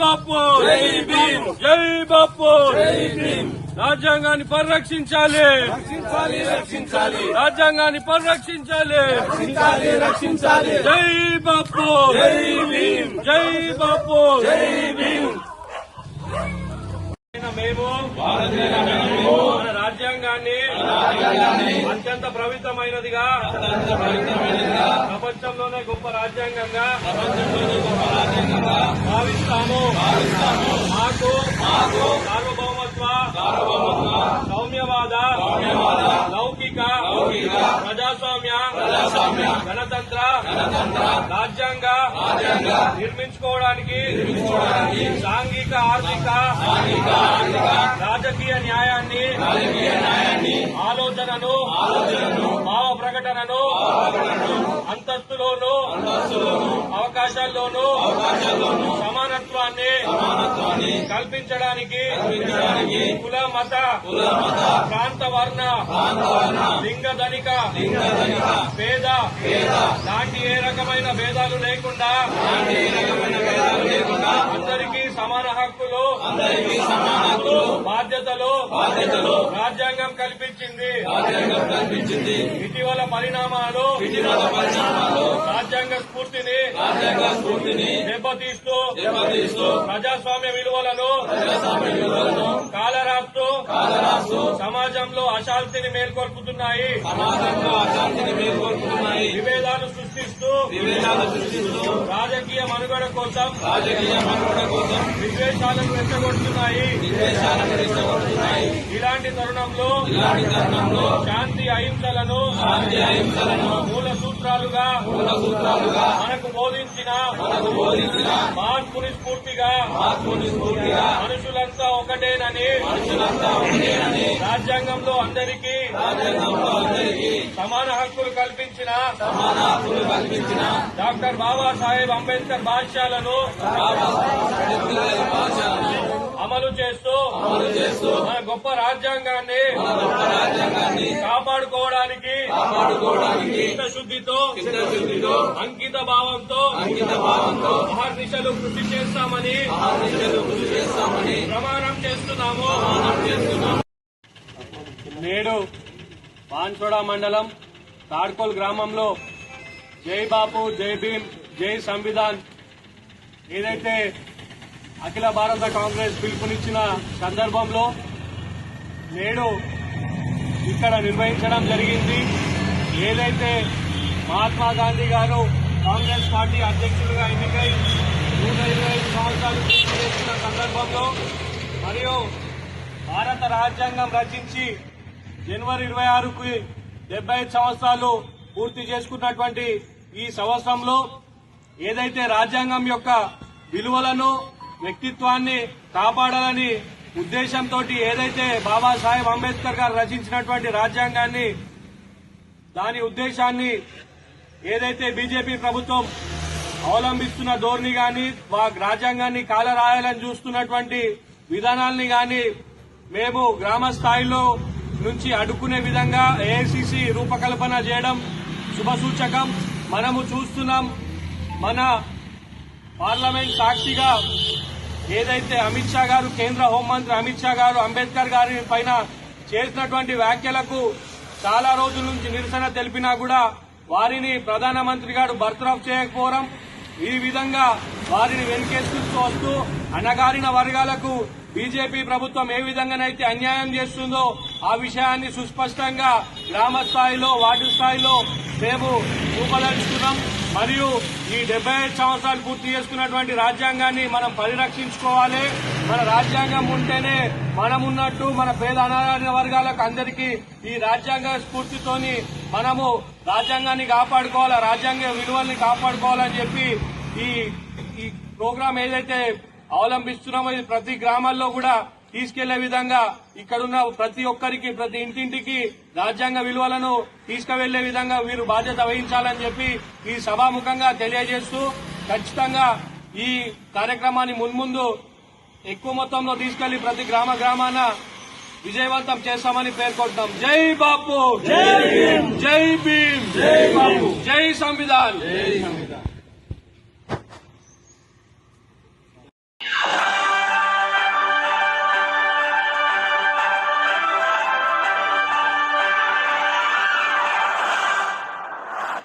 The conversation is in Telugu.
బాపు! జై బాపు! రాజ్యాంగాన్ని పరిరక్షించాలి! రక్షించాలి రాజ్యాంగాన్ని పరిరక్షించాలి! రక్షించాలి జై బాపు! జై బాపు! మేము రాజ్యాంగాన్ని అత్యంత ప్రవితమైనదిగా ప్రపంచంలోనే గొప్ప రాజ్యాంగంగా ప్రజాస్వామ్య గణతంత్ర రాజ్యాంగ నిర్మించుకోవడానికి సాంఘిక ఆర్థిక రాజకీయ న్యాయాన్ని ఆలోచనను భావ ప్రకటనను అంతస్తులోను అవకాశాల్లోనూ సమానత్వాన్ని కల్పించడానికి కుల మత ప్రాంత వర్ణ లింగ ధనిక పేద లాంటి ఏ రకమైన భేదాలు లేకుండా అందరికీ సమాన హక్కులు బాధ్యతలు రాజ్యాంగం కల్పించింది. కల్పించింది. ఇటీవల పరిణామాలు రాజ్యాంగ స్ఫూర్తిని దెబ్బతీస్తూ ప్రజాస్వామ్య విలువలను కాలరాస్తూ సమాజంలో అశాంతిని మేల్కొల్పుతున్నాయి. విభేదాలు సృష్టిస్తూ రాజకీయ మనుగడ కోసం రాజకీయ మనుగడ కోసం విద్వేషాలను రెచ్చగొడుతున్నాయి. విద్వేషాలను రెచ్చగొడుతున్నాయి. ఇలాంటి తరుణంలో ఇలాంటి తరుణంలో శాంతి అహింసలను శాంతి అహింసలను మూల సూత్రాలుగా మూల సూత్రాలుగా మనకు బోధించిన మనకు బోధించిన మహాత్ముని స్ఫూర్తిగా మనుషులంతా ఒకటేనని రాజ్యాంగంలో అందరికీ రాజ్యాంగంలో అందరికీ సమాన హక్కులు కల్పించిన సమాన హక్కులు కల్పించిన డాక్టర్ బాబాసాహెబ్ అంబేద్కర్ భాష్యాలను అమలు చేస్తూ అమలు చేస్తూ మన గొప్ప రాజ్యాంగాన్ని కాపాడుకోవడానికి చిత్తశుద్ధితో చిత్తశుద్ధితో అంకిత భావంతో అంకిత భావంతో అహర్నిశలు కృషి చేస్తామని ఆర్నిశలు కృషి చేస్తామని ప్రమాణం చేస్తున్నాము. నేడు బాన్సోడా మండలం తాడ్కోల్ గ్రామంలో జై బాపు జై భీమ్ జై సంవిధాన్ ఏదైతే అఖిల భారత కాంగ్రెస్ పిలుపునిచ్చిన సందర్భంలో నేడు ఇక్కడ నిర్వహించడం జరిగింది. ఏదైతే మహాత్మా గాంధీ గారు కాంగ్రెస్ పార్టీ అధ్యక్షులుగా ఎన్నికై నూట ఇరవై ఐదు సంవత్సరాలు చేసిన సందర్భంలో మరియు భారత రాజ్యాంగం రచించి జనవరి ఇరవై ఆరుకి డెబ్బై ఐదు సంవత్సరాలు పూర్తి చేసుకున్నటువంటి ఈ సంవత్సరంలో ఏదైతే రాజ్యాంగం యొక్క విలువలను వ్యక్తిత్వాన్ని కాపాడాలని ఉద్దేశంతో ఏదైతే బాబాసాహెబ్ అంబేద్కర్ గారు రచించినటువంటి రాజ్యాంగాన్ని దాని ఉద్దేశాన్ని ఏదైతే బీజేపీ ప్రభుత్వం అవలంబిస్తున్న ధోరణి గాని రాజ్యాంగాన్ని కాలరాయాలని చూస్తున్నటువంటి విధానాల్ని గాని మేము గ్రామ స్థాయిలో నుంచి అడుక్కునే విధంగా ఏఐసిసి రూపకల్పన చేయడం శుభసూచకం. మనము చూస్తున్నాం మన పార్లమెంట్ సాక్షిగా ఏదైతే అమిత్ షా గారు కేంద్ర హోంమంత్రి అమిత్ షా గారు అంబేద్కర్ గారి పైన చేసినటువంటి వ్యాఖ్యలకు చాలా రోజుల నుంచి నిరసన తెలిపినా కూడా వారిని ప్రధానమంత్రి గారు బర్తరఫ్ చేయకపోవడం ఈ విధంగా వారిని వెనుకేసుకుంటూ వస్తూ అణగారిన వర్గాలకు బీజేపీ ప్రభుత్వం ఏ విధంగానైతే అన్యాయం చేస్తుందో ఆ విషయాన్ని సుస్పష్టంగా గ్రామ స్థాయిలో వార్డు స్థాయిలో మేము రూపదలుచుకున్నాం మరియు ఈ డెబ్బై ఐదు సంవత్సరాలు పూర్తి చేసుకున్నటువంటి రాజ్యాంగాన్ని మనం పరిరక్షించుకోవాలి. మన రాజ్యాంగం ఉంటేనే మనం ఉన్నట్టు మన పేద అనాథ వర్గాలకు అందరికీ ఈ రాజ్యాంగ స్ఫూర్తితోని మనము రాజ్యాంగాన్ని కాపాడుకోవాలి రాజ్యాంగ విలువల్ని కాపాడుకోవాలని చెప్పి ఈ ఈ ప్రోగ్రాం ఏదైతే అవలంబిస్తున్నామో ఇది ప్రతి గ్రామాల్లో కూడా తీసుకెళ్ళే విధంగా ఇక్కడున్న ప్రతి ఒక్కరికి ప్రతి ఇంటింటికి రాజ్యాంగ విలువలను తీసుకువెళ్ళే విధంగా వీరు బాధ్యత వహించాలని చెప్పి ఈ సభాముఖంగా తెలియజేస్తూ ఖచ్చితంగా ఈ కార్యక్రమాన్ని మున్ముందు ఎక్కువ మొత్తంలో తీసుకెళ్ళి ప్రతి గ్రామ గ్రామాన విజయవంతం చేస్తామని పేర్కొంటాం. జై బాపు! జై భీమ్! జై బాపు! జై సంవిధాన్!